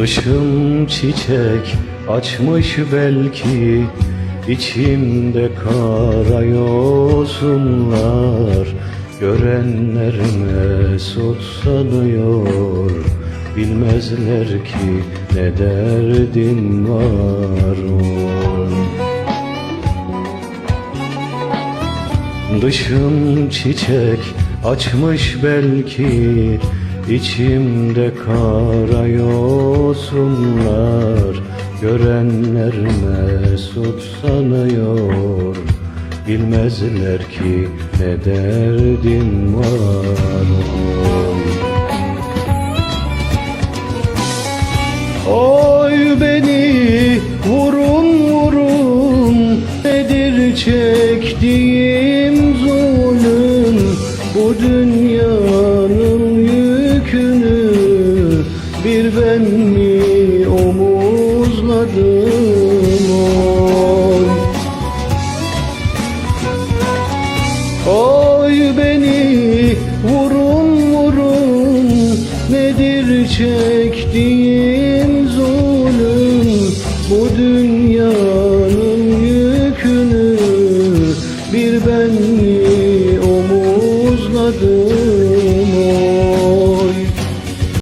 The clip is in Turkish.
Dışım çiçek açmış belki. İçimde kara yosunlar Görenler mesut sanıyor. Bilmezler ki ne derdin var oy. Dışım çiçek açmış belki içimde kara yosunlar Görenler mesut sanıyor. Bilmezler ki ne derdin var. Oy beni vurun vurun Nedir çektiğim zulüm? Bu dünyanın bir ben mi omuzladım? Oy. Oy beni vurun vurun nedir çektiğim zulüm? Bu dünyanın yükünü bir ben mi omuzladım?